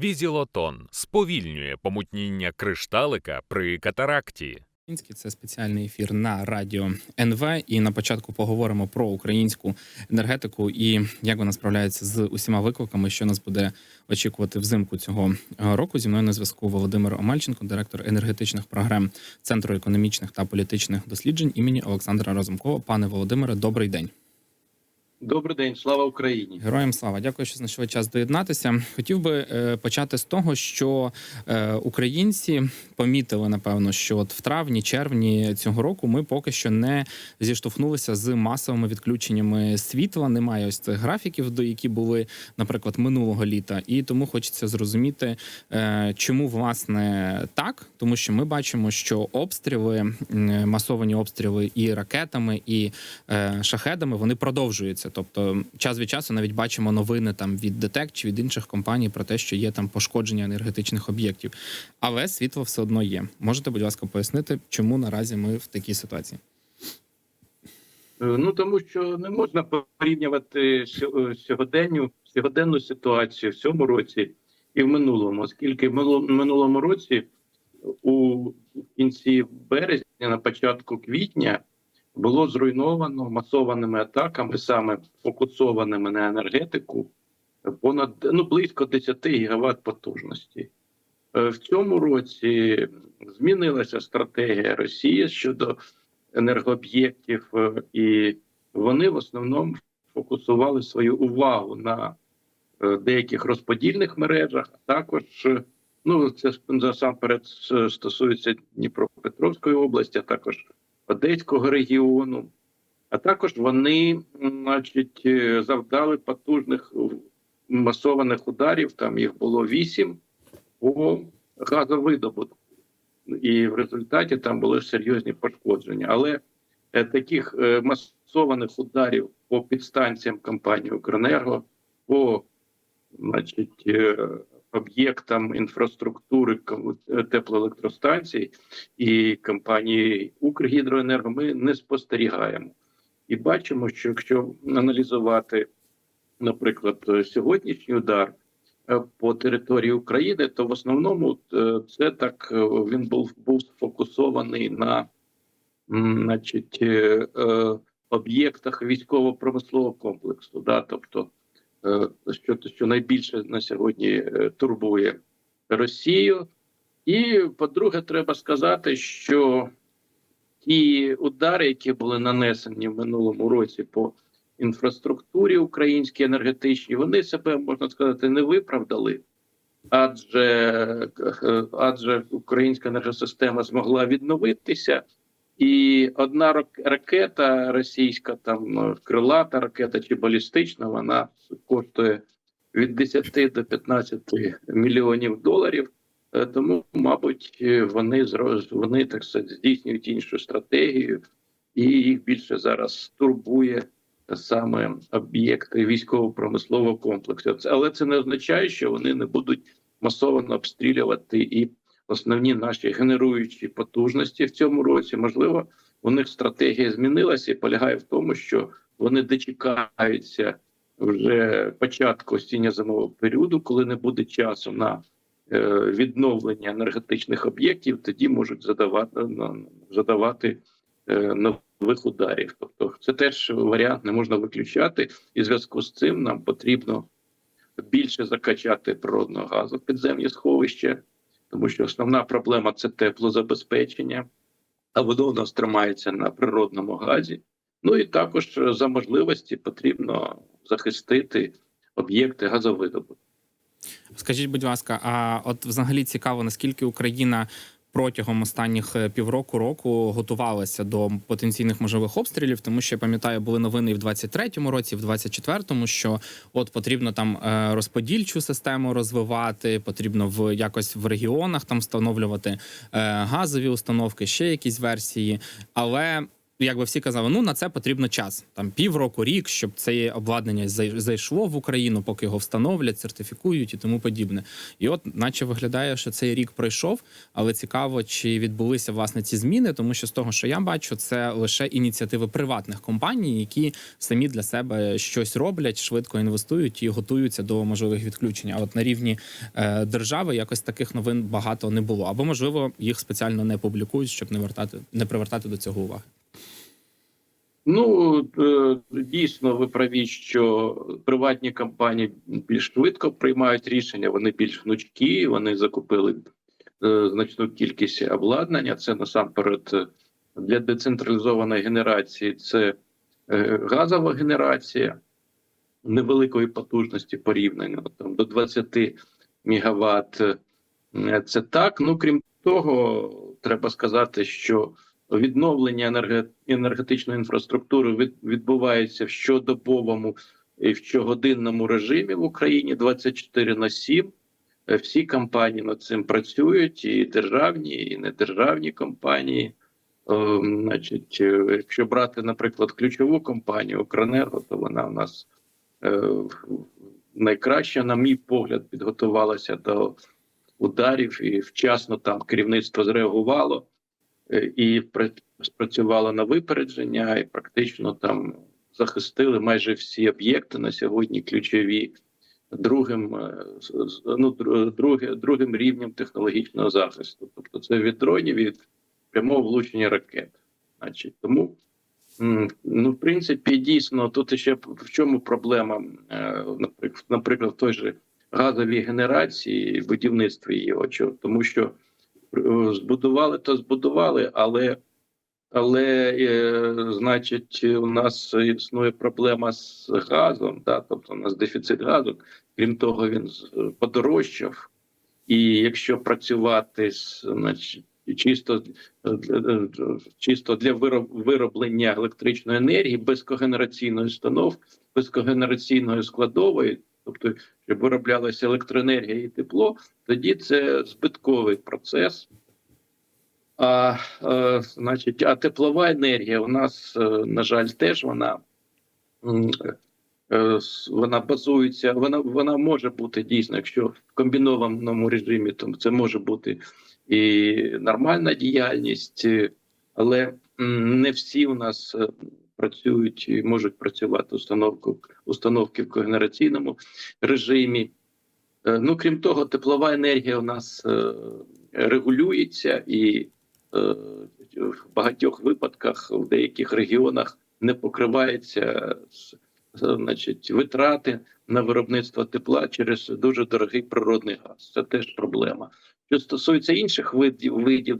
Візілотон сповільнює помутніння кришталика при катаракті. Український це спеціальний ефір на радіо НВ. І на початку поговоримо про українську енергетику і як вона справляється з усіма викликами, що нас буде очікувати взимку цього е, року. Зі мною на зв'язку Володимир Омельченко, директор енергетичних програм Центру економічних та політичних досліджень імені Олександра Разумкова. Пане Володимире, добрий день. Добрий день, слава Україні. Героям слава, дякую, що знайшли час доєднатися. Хотів би е, почати з того, що е, українці помітили напевно, що от в травні, червні цього року ми поки що не зіштовхнулися з масовими відключеннями світла. Немає ось цих графіків, до які були, наприклад, минулого літа, і тому хочеться зрозуміти, е, чому власне так, тому що ми бачимо, що обстріли, масовані обстріли і ракетами, і е, шахедами вони продовжуються. Тобто, час від часу навіть бачимо новини там від ДТЕК чи від інших компаній про те, що є там пошкодження енергетичних об'єктів, але світло все одно є. Можете, будь ласка, пояснити, чому наразі ми в такій ситуації? Е, Ну тому що не можна порівнювати сьо- сьогоденню сьогоденну ситуацію в цьому році і в минулому, оскільки в минуло- минулому році у кінці березня, на початку квітня, було зруйновано масованими атаками, саме фокусованими на енергетику, понад ну близько 10 гігават потужності. Е, В цьому році змінилася стратегія Росії щодо енергооб'єктів, е, і вони в основному фокусували свою увагу на е, деяких розподільних мережах, а також ну це насамперед стосується Дніпропетровської області, а також Одеського регіону. А також вони, значить, е, завдали потужних масованих ударів. Там їх було вісім по газовидобутку і в результаті там були серйозні пошкодження. Але е, таких е, масованих ударів по підстанціям компанії Укренерго, по значить, об'єктам інфраструктури е, теплоелектростанцій і компанії Укргідроенерго ми не спостерігаємо. І бачимо, що якщо аналізувати, наприклад, е, сьогоднішній удар е, по території України, то в основному це так він був був сфокусований на значить, об'єктах військово-промислового комплексу. Да? Тобто, що, що найбільше на сьогодні е, турбує Росію. І, по-друге, треба сказати, що ті удари, які були нанесені в минулому році по інфраструктурі українській енергетичній, вони себе можна сказати не виправдали, адже, е, адже українська енергосистема змогла відновитися, і одна рак- ракета російська, там е, крилата ракета чи балістична, вона коштує від 10 до 15 мільйонів доларів. Е, Тому, мабуть, вони вони так сказати, здійснюють іншу стратегію, і їх більше зараз турбує саме об'єкти військово-промислового комплексу. Але це не означає, що вони не будуть масово обстрілювати і основні наші генеруючі потужності в цьому році. Можливо, у них стратегія змінилася і полягає в тому, що вони дочекаються вже початку осінньо-зимового періоду, коли не буде часу на е, відновлення енергетичних об'єктів, тоді можуть задавати задавати е, нових ударів. Тобто, це теж варіант не можна виключати, і в зв'язку з цим нам потрібно більше закачати природного газу в підземні сховища, тому що основна проблема це теплозабезпечення, а воно у нас тримається на природному газі. Ну і також е, за можливості потрібно захистити об'єкти газовидобутку. Скажіть, будь ласка, а от взагалі цікаво, наскільки Україна протягом останніх е, півроку року готувалася до потенційних можливих обстрілів, тому що я пам'ятаю, були новини і в 23-му році, і в 24-му, що от потрібно там е, розподільчу систему розвивати, потрібно в якось в регіонах там встановлювати е, газові установки, ще якісь версії, але. Якби всі казали, ну на це потрібно час, там півроку, рік, щоб це обладнання зай- зайшло в Україну, поки його встановлять, сертифікують і тому подібне. І от, наче виглядає, що цей рік пройшов, але цікаво, чи відбулися власне ці зміни, тому що з того, що я бачу, це лише ініціативи приватних компаній, які самі для себе щось роблять, швидко інвестують і готуються до можливих відключень. А от на рівні е, держави якось таких новин багато не було. Або можливо їх спеціально не публікують, щоб не вертати, не привертати до цього уваги. Ну е, дійсно, ви праві, що приватні компанії більш швидко приймають рішення. Вони більш гнучкі, вони закупили е, значну кількість обладнання. Це насамперед е, для децентралізованої генерації. Це газова генерація невеликої потужності порівняно там до 20 мегаватт. Це так. Ну крім того, треба сказати, що відновлення енергетичної інфраструктури відбувається в щодобовому і в щогодинному режимі в Україні 24 на 7. Е, Всі компанії над цим працюють, і державні, і недержавні компанії. Е, значить, е, якщо брати, наприклад, ключову компанію Укренерго, то вона у нас е, найкраще, на мій погляд, підготувалася до ударів і вчасно там керівництво зреагувало і пр- спрацювало на випередження, і практично там захистили майже всі об'єкти на сьогодні ключові другим, е, ну, друге, другим рівнем технологічного захисту. Тобто це від дронів від прямого влучення ракет. Значить, тому ну, в принципі, дійсно, тут ще в чому проблема, Е, наприклад, в той же газовій генерації, будівництві її, тому що е, збудували, то збудували, але але е, значить, у нас існує проблема з газом, да, тобто у нас дефіцит газу. Крім того, він подорожчав. І якщо працювати значить, чисто, е, е, чисто для вироб- вироблення електричної енергії без когенераційної установки, без когенераційної складової, тобто щоб вироблялася електроенергія і тепло, тоді це збитковий процес. А, е, значить, а теплова енергія у нас, е, на жаль, теж вона, е, вона базується, вона, вона може бути дійсно, якщо в комбінованому режимі, то це може бути і нормальна діяльність, але не всі у нас е, працюють і можуть працювати установку, установки в когенераційному режимі. Е, Ну, крім того, теплова енергія у нас е, регулюється і е, в багатьох випадках в деяких регіонах не покривається значить, витрати на виробництво тепла через дуже дорогий природний газ. Це теж проблема. Що стосується інших видів видів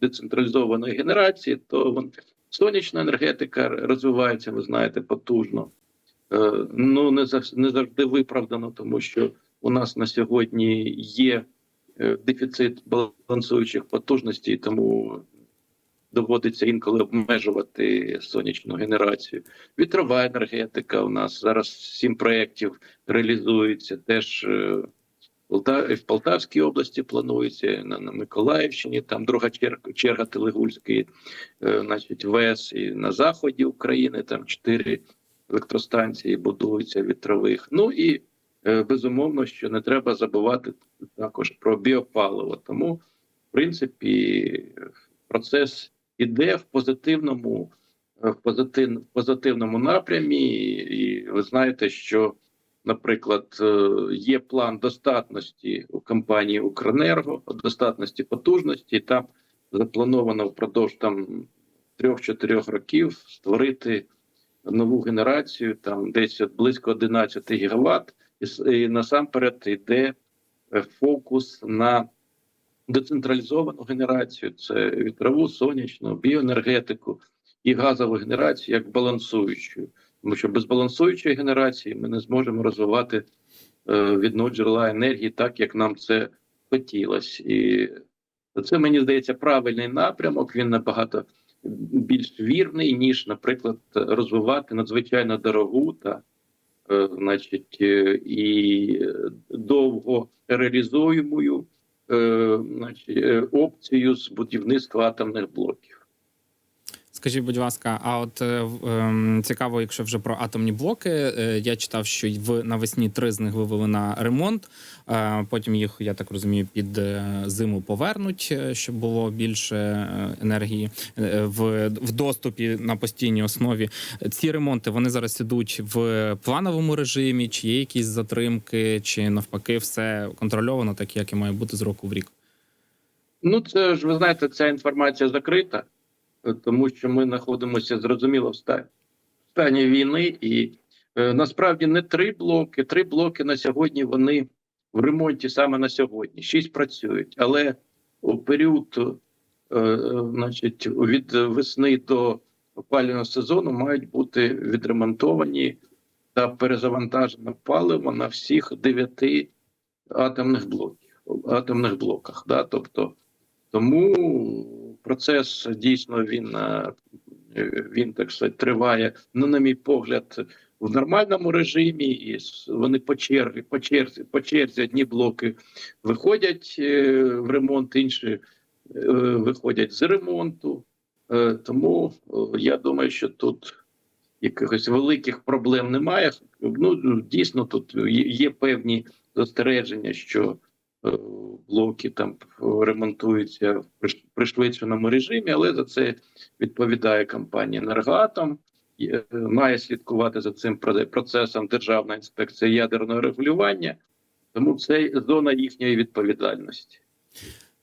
децентралізованої генерації, то сонячна енергетика розвивається, ви знаєте, потужно. Е, Ну не завжди, виправдано, тому що у нас на сьогодні є е, дефіцит балансуючих потужностей, тому доводиться інколи обмежувати сонячну генерацію. Вітрова енергетика у нас зараз сім проєктів реалізується. Теж е, в Полтавській області планується на, на Миколаївщині. Там друга черга, черга Телегульської, е, значить, ВЕС і на заході України. Там чотири електростанції будуються вітрових. Ну і е, безумовно, що не треба забувати також про біопаливо. Тому, в принципі, процес іде в позитивному, е, в позитив, позитивному напрямі, і ви знаєте, що, наприклад, е, є план достатності у компанії Укренерго, достатності потужності. і Там заплановано впродовж там трьох-чотирьох років створити нову генерацію, там десь близько 11 гігаватт, і, і насамперед йде е, фокус на децентралізовану генерацію: це вітрову, сонячну, біоенергетику і газову генерацію як балансуючу. Тому що без балансуючої генерації ми не зможемо розвивати е, джерела енергії так, як нам це хотілося. І це мені здається правильний напрямок. Він набагато більш вірний, ніж, наприклад, розвивати надзвичайно дорогу та е, значить, е, і довго реалізуємою е, значить, опцію з будівництва атомних блоків. Скажіть, будь ласка, а от е, ем, цікаво, якщо вже про атомні блоки, е, я читав, що в навесні три з них вивели на ремонт. е, Потім їх, я так розумію, під е, зиму повернуть, е, щоб було більше е, енергії в, в доступі на постійній основі. Ці ремонти вони зараз ідуть в плановому режимі, чи є якісь затримки, чи навпаки, все контрольовано, так як і має бути з року в рік. Ну, це ж ви знаєте, ця інформація закрита, тому що ми знаходимося зрозуміло в стані, в стані війни, і е, насправді не три блоки. Три блоки на сьогодні вони в ремонті саме на сьогодні. Шість працюють, але у період, е, е, значить, від весни до опалювального сезону мають бути відремонтовані та перезавантажено паливо на всіх дев'яти атомних блоків атомних блоках. Да? Тобто тому процес дійсно він, е, він так сказати, триває, ну, на мій погляд, в нормальному режимі, і вони по черзі, по черзі, по черзі одні блоки виходять е, в ремонт, інші е, виходять з ремонту. Тому я думаю, що тут якихось великих проблем немає. Ну дійсно, тут є- певні застереження, що блоки там ремонтуються в пришвидшеному режимі, але за це відповідає компанія «Енергоатом». Е, Має слідкувати за цим процесом Державна інспекція ядерного регулювання, тому це зона їхньої відповідальності.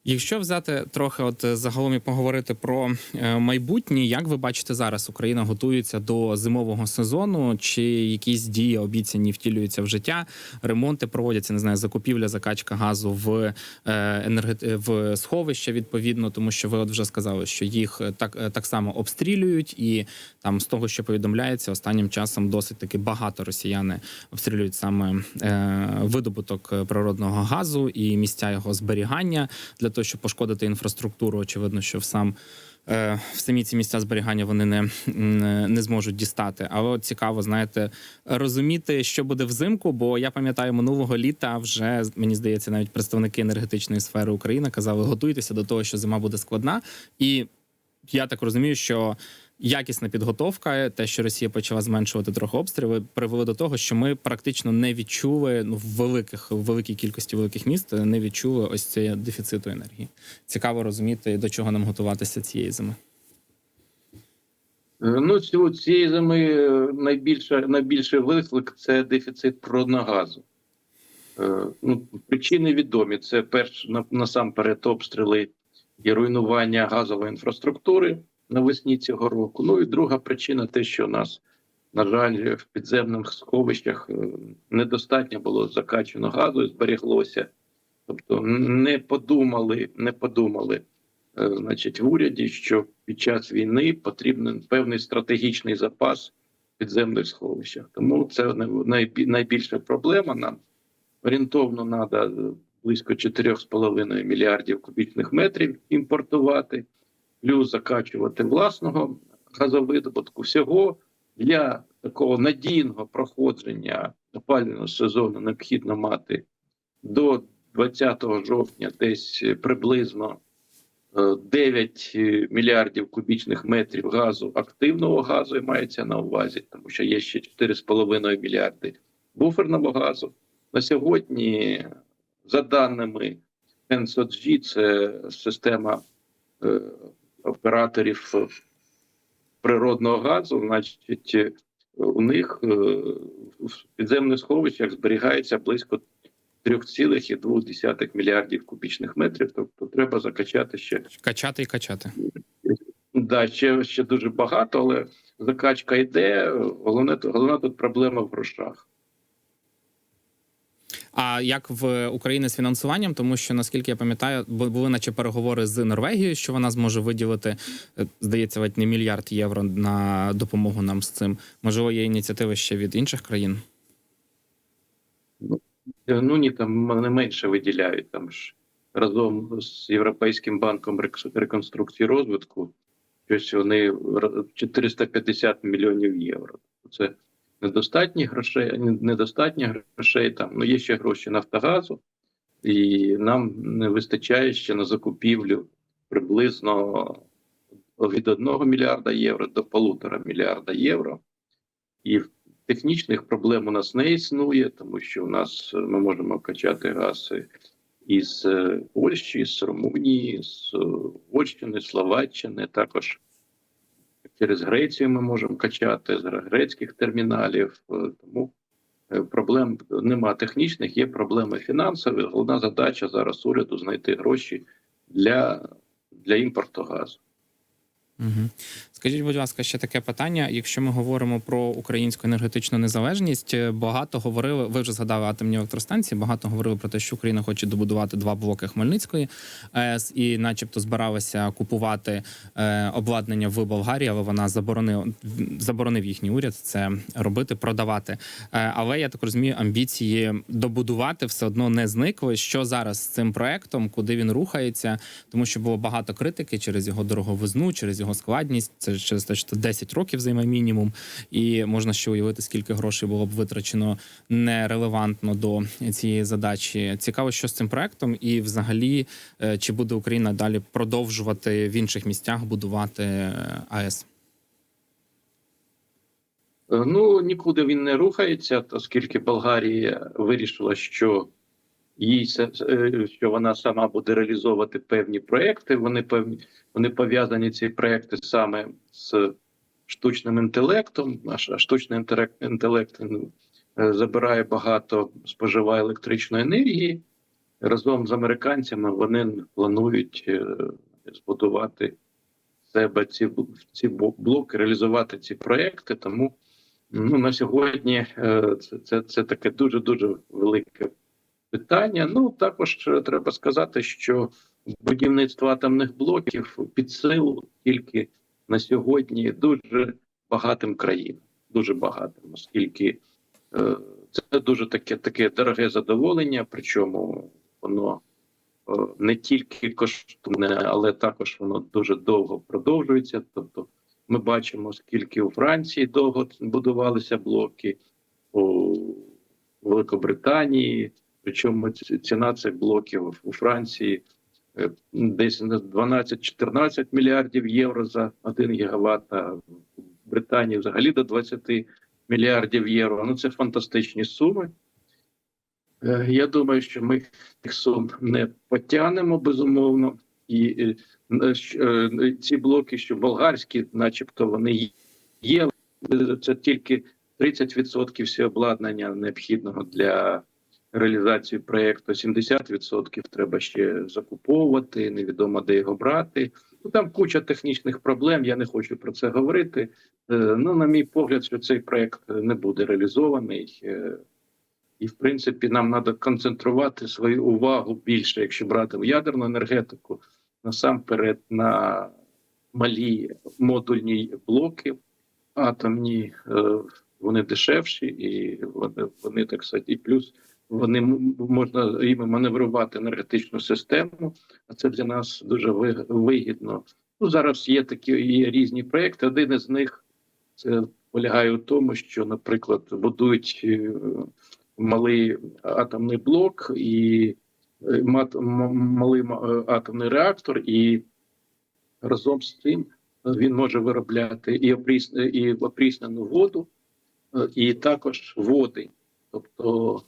Якщо взяти трохи, от е, загалом і поговорити про е, майбутнє, як ви бачите зараз, Україна готується до зимового сезону, чи якісь дії обіцяні втілюються в життя, ремонти проводяться, не знаю, закупівля, закачка газу в е, енергет... в сховища відповідно, тому що ви от вже сказали, що їх так, так само обстрілюють, і там з того, що повідомляється, останнім часом досить таки багато росіяни обстрілюють саме видобуток природного газу і місця його зберігання для того, щоб пошкодити інфраструктуру. Очевидно, що в сам е, в самі ці місця зберігання вони не, не, не зможуть дістати. Але цікаво, знаєте, розуміти, що буде взимку. Бо я пам'ятаю, минулого літа вже мені здається, навіть представники енергетичної сфери України казали, готуйтеся до того, що зима буде складна, і я так розумію, що якісна підготовка, те, що Росія почала зменшувати трохи обстріли, привели до того, що ми практично не відчули ну, в великих в великій кількості великих міст не відчули ось цього дефіциту енергії. Цікаво розуміти, до чого нам готуватися цієї зими. Е, Ну, цієї зими е, найбільше, найбільший виклик це дефіцит природного газу. Е, Ну, причини відомі. Це перш насамперед обстріли і руйнування газової інфраструктури навесні цього року. Ну і друга причина те, що у нас, на жаль, в підземних сховищах е, недостатньо було закачано газу і зберіглося. Тобто не подумали, не подумали е, значить, в уряді, що під час війни потрібен певний стратегічний запас в підземних сховищах. Тому це найбільша проблема. Нам орієнтовно треба близько 4,5 мільярдів кубічних метрів імпортувати, плюс закачувати власного газовидобутку. Всього для такого надійного проходження опалювального сезону необхідно мати до 20 жовтня десь приблизно е, 9 мільярдів кубічних метрів газу, активного газу і мається на увазі, тому що є ще 4,5 мільярди буферного газу. На сьогодні, за даними NSOG, це система е, операторів е, природного газу, значить, е, у них е, в підземних сховищах зберігається близько 3,2 мільярдів кубічних метрів. Тобто треба закачати ще Качати і качати. Да, ще, ще дуже багато, але закачка йде. Головне, головна тут проблема в грошах. А як в Україні з фінансуванням, тому що наскільки я пам'ятаю, були наче переговори з Норвегією, що вона зможе виділити, е, здається, ледь не мільярд євро на допомогу нам з цим. Можливо, є ініціативи ще від інших країн. Ну ні, там не менше виділяють. Там ж разом з Європейським банком рек- реконструкції розвитку щось вони р- 450 мільйонів євро. Це недостатні грошей, не- недостатньо грошей. Там ну є ще гроші Нафтогазу, і нам не вистачає ще на закупівлю приблизно від 1 мільярда євро до полутора мільярда євро. І технічних проблем у нас не існує, тому що у нас е, ми можемо качати газ із е, Польщі, з Румунії, з е, Угорщини, Словаччини. Також через Грецію ми можемо качати з грецьких терміналів. Е, Тому е, проблем нема технічних, є проблеми фінансові. Головна задача зараз уряду знайти гроші для, для імпорту газу. Угу. Скажіть, будь ласка, ще таке питання. Якщо ми говоримо про українську енергетичну незалежність, е, багато говорили. Ви вже згадали атомні електростанції. Багато говорили про те, що Україна хоче добудувати два блоки Хмельницької АЕС, і, начебто, збиралася купувати е, обладнання в Болгарії, але вона заборонила заборонив їхній уряд це робити, продавати. Е, але я так розумію, амбіції добудувати все одно не зникли. Що зараз з цим проектом, куди він рухається? Тому що було багато критики через його дороговизну, через його складність. Це через те, що 10 років займе мінімум, і можна ще уявити, скільки грошей було б витрачено нерелевантно до цієї задачі. Цікаво, що з цим проектом, і взагалі, е, чи буде Україна далі продовжувати в інших місцях будувати е, АЕС? Е, Ну нікуди він не рухається, оскільки Болгарія вирішила, що їй е, що вона сама буде реалізовувати певні проекти. Вони певні вони пов'язані ці проекти саме з штучним інтелектом. А штучний інтелект, інтелект забирає багато, споживає електричної енергії. Разом з американцями вони планують е, збудувати себе ці, ці блоки, реалізувати ці проекти. Тому ну, на сьогодні е, це, це, це таке дуже дуже велике питання. Ну також е, треба сказати, що будівництво атомних блоків під силу тільки на сьогодні дуже багатим країнам, дуже багатим, оскільки е, це дуже таке таке дороге задоволення, причому воно е, не тільки коштовне, але також воно дуже довго продовжується. Тобто, ми бачимо, скільки у Франції довго будувалися блоки, у Великобританії. Причому ціна цих блоків у Франції е, десь на 12-14 мільярдів євро за 1 гігават, а в Британії взагалі до 20 мільярдів євро. Ну це фантастичні суми. Е, Я думаю, що ми цих сум не потягнемо безумовно. І е, ці блоки, що болгарські, начебто, вони є. Це тільки 30% всього обладнання необхідного для реалізації проєкту. 70% треба ще закуповувати, невідомо де його брати. Ну там куча технічних проблем. Я не хочу про це говорити. Е, Ну, на мій погляд, що цей проєкт не буде реалізований. Е, І, в принципі, нам треба концентрувати свою увагу більше, якщо брати ядерну енергетику, насамперед на малі модульні блоки атомні, е, вони дешевші і вони, вони так сказати, і плюс вони можна їм маневрувати енергетичну систему, а це для нас дуже вигідно. Ну зараз є такі є різні проекти. Один із них це полягає у тому, що, наприклад, будують е, малий атомний блок і е, малий е, атомний реактор, і разом з цим він може виробляти і опріс- і опріснену воду, і також води. Тобто,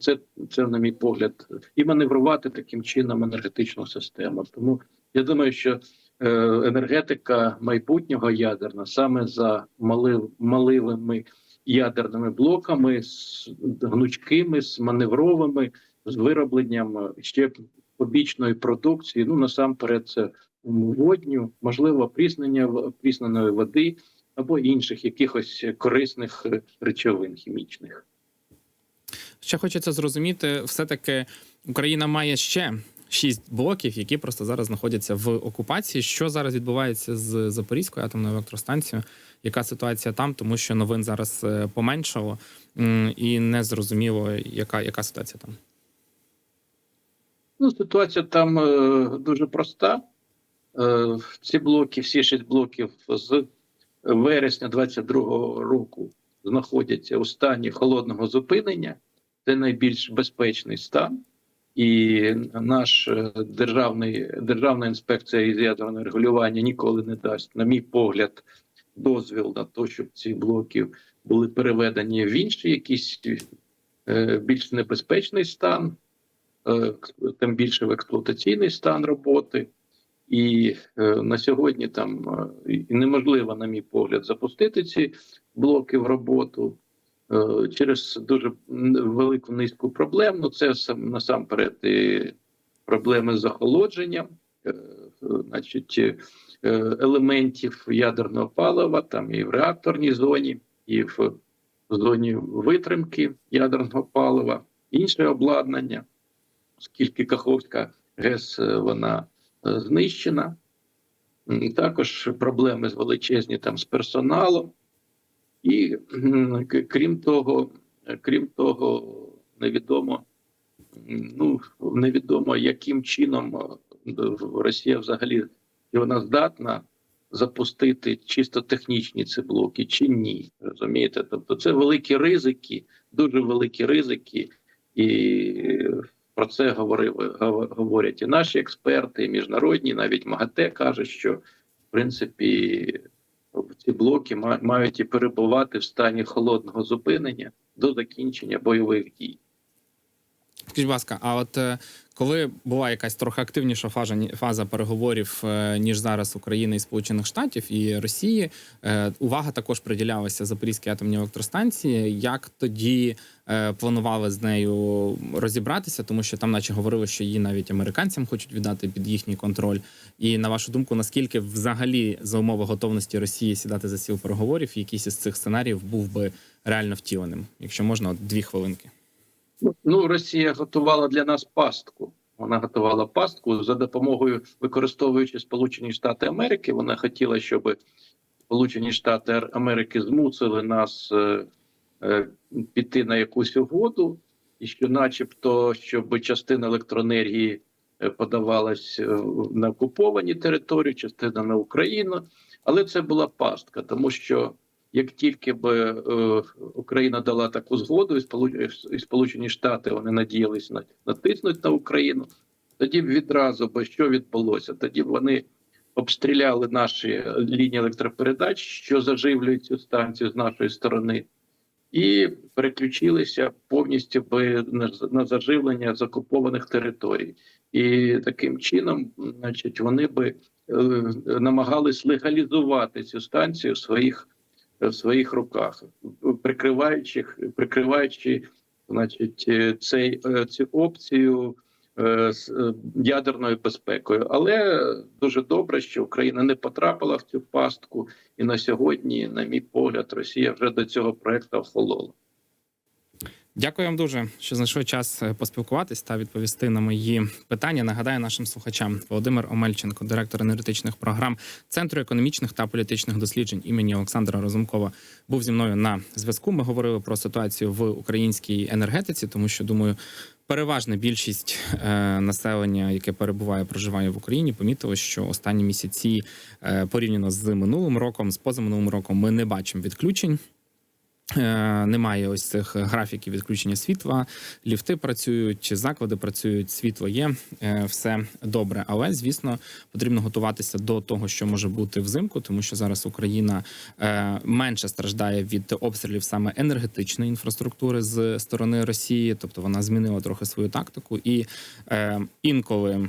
це, це, на мій погляд, і маневрувати таким чином енергетичну систему. Тому я думаю, що е, енергетика майбутнього ядерна саме за мали, маливими ядерними блоками, з гнучкими, з маневровими, з виробленням ще побічної продукції. Ну насамперед, це водню, можливо, пріснення прісненої води або інших якихось корисних речовин хімічних. Ще хочеться зрозуміти, все-таки Україна має ще шість блоків, які просто зараз знаходяться в окупації. Що зараз відбувається з Запорізькою атомною електростанцією? Яка ситуація там? Тому що новин зараз е, поменшало, і не зрозуміло, яка, яка ситуація там. Ну, ситуація там е, дуже проста. Е, ці блоки, всі шість блоків з вересня 22-го року знаходяться у стані холодного зупинення. Це найбільш безпечний стан. і наш е, державний державна інспекція із ядерного регулювання ніколи не дасть, на мій погляд, дозвіл на те, щоб ці блоки були переведені в інший якийсь е, більш небезпечний стан, е, тим більше в експлуатаційний стан роботи. І на сьогодні там неможливо, на мій погляд, запустити ці блоки в роботу через дуже велику низку проблем. Ну, це насамперед і проблеми з охолодженням, е, е, значить, е, елементів ядерного палива, там і в реакторній зоні, і в зоні витримки ядерного палива, інше обладнання, оскільки Каховська ГЕС е, вона е, знищена. Також проблеми з величезні там з персоналом. І крім того, е, крім того, невідомо, ну невідомо, яким чином е, Росія взагалі чи вона здатна запустити чисто технічні ці блоки, чи ні. Розумієте? Тобто це великі ризики, дуже великі ризики, і про це говорив, гов- говорять і наші експерти, і міжнародні, навіть МАГАТЕ каже, що в принципі ці блоки ма- мають і перебувати в стані холодного зупинення до закінчення бойових дій. Скажіть, будь ласка, а от е, коли була якась трохи активніша фаза, фаза переговорів, е, ніж зараз України і Сполучених Штатів і Росії, е, увага також приділялася Запорізькій атомній електростанції. Як тоді планували з нею розібратися, тому що там, наче говорили, що її навіть американцям хочуть віддати під їхній контроль. І на вашу думку, наскільки взагалі за умови готовності Росії сідати за стіл переговорів, якийсь із цих сценаріїв був би реально втіленим? Якщо можна, от дві хвилинки. Ну, Росія готувала для нас пастку. Вона готувала пастку за допомогою, використовуючи Сполучені Штати Америки. Вона хотіла, щоб Сполучені Штати Америки змусили нас е, е, піти на якусь угоду, і що, начебто, щоб частина електроенергії е, подавалась е, на окуповані території, частина на Україну. Але це була пастка, тому що як тільки б е, Україна дала таку згоду, і Сполу- і Сполучені Штати вони надіялись на натиснуть на Україну, тоді б відразу би що відбулося? Тоді б вони обстріляли наші лінії електропередач, що заживлюють цю станцію з нашої сторони, і переключилися повністю би на, заживлення з окупованих територій. І таким чином, значить, вони би е, намагались легалізувати цю станцію в своїх в своїх руках, прикриваючи, прикриваючи значить, е, цей, е, цю опцію е, з ядерною безпекою. Але дуже добре, що Україна не потрапила в цю пастку, і на сьогодні, на мій погляд, Росія вже до цього проекту охолола. Дякую вам дуже, що знайшли час е, поспілкуватись та відповісти на мої питання. Нагадаю нашим слухачам Володимир Омельченко, директор енергетичних програм Центру економічних та політичних досліджень імені Олександра Розумкова, був зі мною на зв'язку. Ми говорили про ситуацію в українській енергетиці, тому що думаю. Переважна більшість е, населення, яке перебуває, проживає в Україні, помітило, що останні місяці е, порівняно з минулим роком, з позаминулим роком, ми не бачимо відключень. Е, Немає ось цих графіків відключення світла, ліфти працюють, заклади працюють, світло є, е, все добре. Але звісно, потрібно готуватися до того, що може бути взимку, тому що зараз Україна е, менше страждає від обстрілів саме енергетичної інфраструктури з сторони Росії, тобто вона змінила трохи свою тактику, і інколи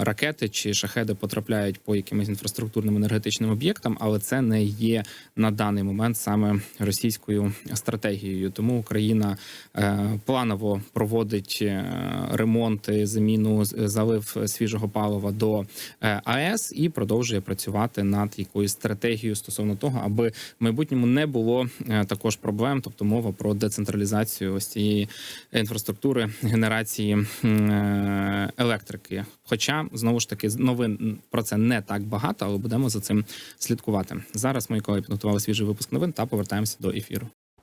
ракети чи шахеди потрапляють по якимось інфраструктурним енергетичним об'єктам, але це не є на даний момент саме російською стратегією. Тому Україна е, планово проводить е, ремонти, заміну з- залив свіжого палива до е, АЕС і продовжує працювати над якоюсь стратегією стосовно того, аби в майбутньому не було е, також проблем, тобто мова про децентралізацію ось цієї інфраструктури генерації е, електрики. Хоча знову ж таки новин про це не так багато, але будемо за цим слідкувати. Зараз мої колеги підготували свіжий випуск новин та повертаємося до ефіру.